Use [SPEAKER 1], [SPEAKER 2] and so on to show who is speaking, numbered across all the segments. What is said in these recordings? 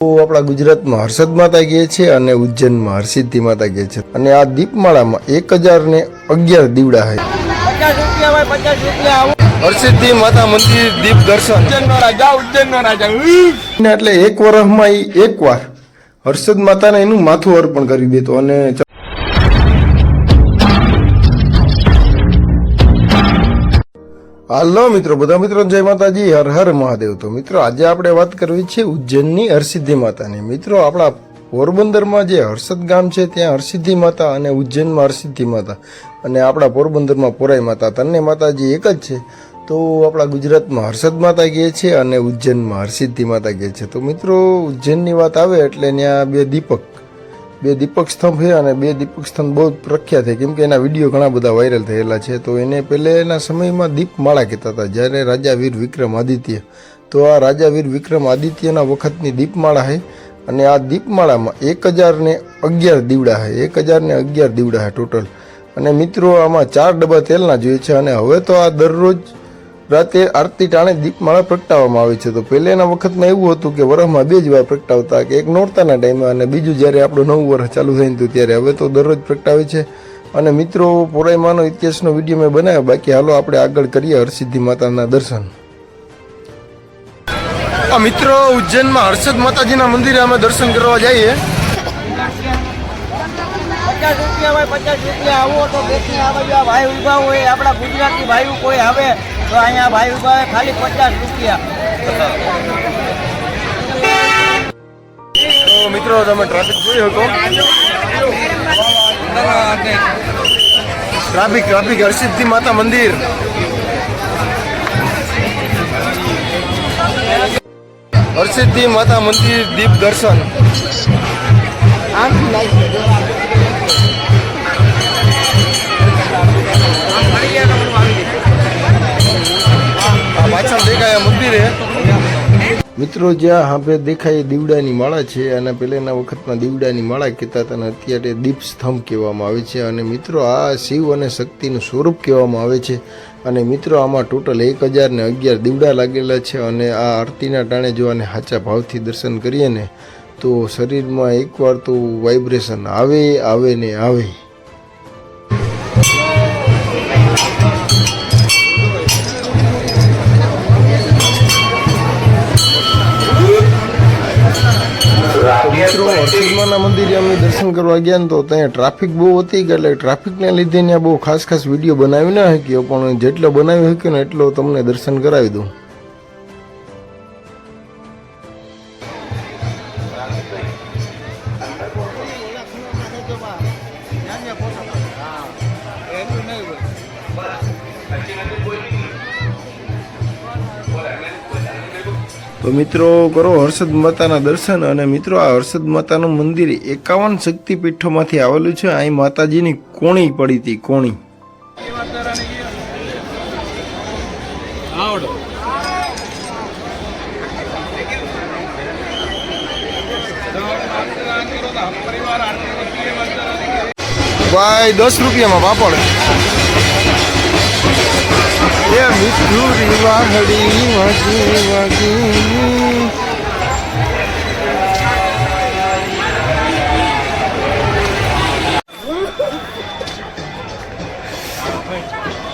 [SPEAKER 1] આપણા ગુજરાતમાં હર્ષદ માતા કહે છે અને ઉજ્જૈનમાં હર્ષિદ્ધિ માતા કહે છે. અને આ દીપમાળામાં એક હજાર ને અગિયાર દીવડા
[SPEAKER 2] હોય.
[SPEAKER 1] હરસિદ્ધિ માતા મંદિર દીપ દર્શન.
[SPEAKER 2] રાજા
[SPEAKER 1] એટલે એક વર્ષમાં એક વાર હર્ષદ માતાને એનું માથું અર્પણ કરી દેતો અને હાલો મિત્રો, બધા મિત્રો, જય માતાજી, હર હર મહાદેવ. તો મિત્રો, આજે આપણે વાત કરવી છે ઉજ્જૈનની હરસિદ્ધિ માતાની. મિત્રો, આપણા પોરબંદરમાં જે હર્ષદ ગામ છે, ત્યાં હરસિદ્ધિ માતા અને ઉજ્જૈનમાં હરસિદ્ધિ માતા. અને આપણા પોરબંદરમાં પોરાઈ માતા. તન્ને માતાજી એક જ છે. તો આપણા ગુજરાતમાં હર્ષદ માતા કહે છે અને ઉજ્જૈનમાં હરસિદ્ધિ માતા કહે છે. તો મિત્રો, ઉજ્જૈનની વાત આવે એટલે ત્યાં બે દીપક બે દીપક સ્તંભ છે અને બે દીપક સ્તંભ બહુ પ્રખ્યાત છે. કેમ કે એના વીડિયો ઘણા બધા વાયરલ થયેલા છે. તો એને પહેલેના સમયમાં દીપમાળા કહેતા હતા. જ્યારે રાજા વીર વિક્રમ આદિત્ય, તો આ રાજા વીર વિક્રમ આદિત્યના વખતની દીપમાળા છે અને આ દીપમાળામાં એક હજાર ને અગિયાર દીવડા છે. એક હજાર ને અગિયાર દીવડા છે ટોટલ. અને મિત્રો, આમાં ચાર ડબ્બા તેલના જોઈએ છે અને હવે તો આ દરરોજ રાતે આરતી ટાણે દીપમાળા પ્રગટાવવામાં આવે છે. તો પહેલાના વખતમાં એવું હતું કે વરસમાં બે જ વાર પ્રગટાવતા કે એક નોરતાના ટાઈમે અને બીજું જ્યારે આપણું નવું વર્ષ ચાલુ થઈને હતું ત્યારે હવે તો દરરોજ પ્રગટાવે છે. અને મિત્રો પોરાઈમાનો ઇતિહાસનો વીડિયો મેં બનાવ્યો. બાકી હાલો આપણે આગળ કરીએ હરસિદ્ધિ માતાના દર્શન. મિત્રો ઉજ્જૈનમાં હર્ષદ માતાજીના મંદિરે અમે દર્શન કરવા જઈએ.
[SPEAKER 2] પચાસ રૂપિયા હોય પચાસ રૂપિયા આવો તો આ બાજુ આ ભાઈ ઊભા હોય આપણા ગુજરાતી ભાઈ કોઈ આવે. તો અહીંયા ભાઈ ઊભા ખાલી પચાસ રૂપિયા.
[SPEAKER 1] મિત્રો તમે ટ્રાફિક જોઈ શકો ટ્રાફિક ટ્રાફિક હરસિદ્ધિ માતા મંદિર. હરસિદ્ધિ માતા મંદિર દીપ દર્શન. આ પાછળ મિત્રો, જ્યાં હાંભે દેખાય દીવડાની માળા છે અને પહેલાના વખતમાં દીવડાની માળા કહેતા હતા અને અત્યારે દીપસ્તંભ કહેવામાં આવે છે અને મિત્રો, આ શિવ અને શક્તિનું સ્વરૂપ કહેવામાં આવે છે અને મિત્રો, આમાં ટોટલ એક હજાર ને અગિયાર દીવડા લાગેલા છે અને આ આરતીના ટાણે જો આને સાચા ભાવથી દર્શન કરીએ ને, તો શરીરમાં એકવાર તો વાઇબ્રેશન આવે આવે ને આવે. તો મંદિરે અમે દર્શન કરવા ગયા તો ત્યાં ટ્રાફિક બહુ હતી એટલે ટ્રાફિકને લીધે ત્યાં બહુ ખાસ ખાસ વીડિયો બનાવી ના શક્યો. પણ જેટલો બનાવી શક્યો ને એટલો તમને દર્શન કરાવી દઉં. તો મિત્રો કરો હર્ષદ માતાના દર્શન અને મિત્રો આ હર્ષદ માતાનું મંદિર એકાવન શક્તિપીઠોમાંથી આવેલું છે. અહીં માતાજીની કોણી પડી હતી કોણી. ભાઈ દસ રૂપિયામાં પાપડ. એ મીઠું વાહડી વાગી વાગી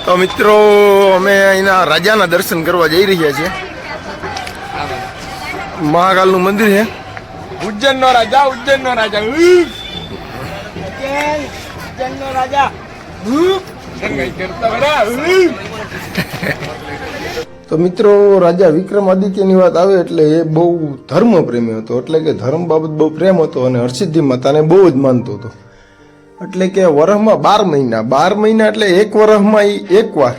[SPEAKER 1] તો મિત્રો અમે અહીંના રાજાના દર્શન કરવા જઈ રહ્યા છીએ. મહાકાલનું મંદિર છે.
[SPEAKER 2] ઉજ્જૈન નો રાજા ઉજ્જૈન નો રાજા. ઉજ્જૈન ઉજ્જૈન નો રાજા. કરતા બરા
[SPEAKER 1] તો મિત્રો, રાજા વિક્રમાદિત્યની વાત આવે એટલે એ બહુ ધર્મ પ્રેમી હતો. એટલે કે ધર્મ બાબત બહુ પ્રેમ હતો અને હર્ષિદ્ધિ માતાને બહુ જ માનતો હતો. એટલે કે વરહમાં બાર મહિના. બાર મહિના એટલે એક વરહમાં એ એક વાર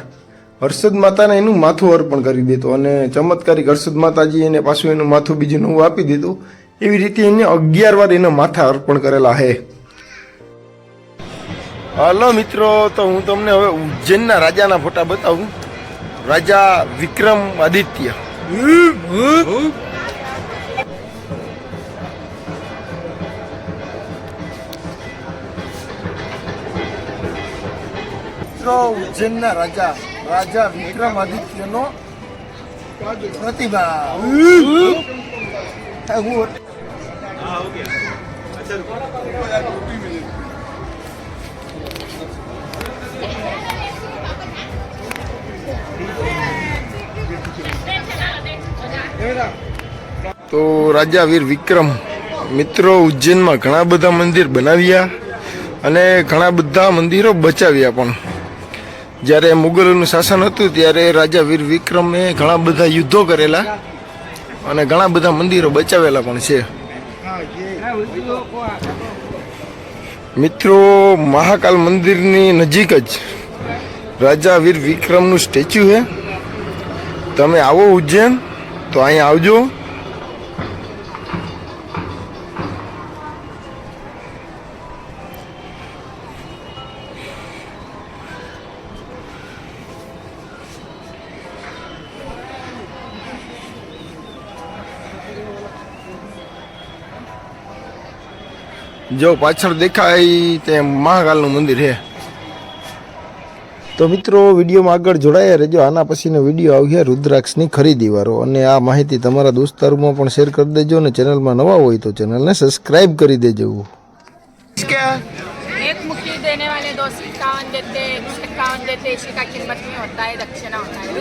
[SPEAKER 1] હર્ષદ માતાને એનું માથું અર્પણ કરી દેતો અને ચમત્કારિક હર્ષદ માતાજી એને પાછું એનું માથું બીજું નવું આપી દીધું. એવી રીતે એને અગિયાર વાર એના માથા અર્પણ કરેલા હે. હલો મિત્રો તો હું તમને હવે ઉજ્જૈનના રાજાના ફોટા બતાવું. રાજા વિક્રમ આદિત્ય. મિત્રો ઉજ્જૈનના રાજા રાજા વિક્રમાદિત્યનો પ્રતિભા. હું તો રાજા વીર વિક્રમ, મિત્રો ઉજ્જૈનમાં ઘણા બધા મંદિર બનાવ્યા અને ઘણા બધા મંદિરો બચાવ્યા પણ. જ્યારે મુગલોનું શાસન હતું ત્યારે રાજા વીર વિક્રમે ઘણા બધા યુદ્ધો કરેલા અને ઘણા બધા મંદિરો બચાવેલા પણ છે. મિત્રો, મહાકાલ મંદિરની નજીક જ રાજા વીર વિક્રમનું સ્ટેચ્યુ છે. તમે આવો ઉજ્જૈન, તો અહીંયા આવજો. જો પાછળ દેખાય તે મહાકાલનું મંદિર છે તો મિત્રો વિડીયોમાં આગળ જોડાયા રહેજો આના પછીનો વિડીયો આવ્યો રુદ્રાક્ષની ખરીદી વાળો અને આ માહિતી તમારા દોસ્તારોમાં પણ શેર કરી દેજો અને ચેનલમાં નવા હોય તો ચેનલને સબસ્ક્રાઇબ કરી દેજો
[SPEAKER 3] एक मुट्ठी देने वाले दो सौ इक्यावन देते एक सौ इक्यावन देते इसी का कीमत में होता है दक्षिणा होता है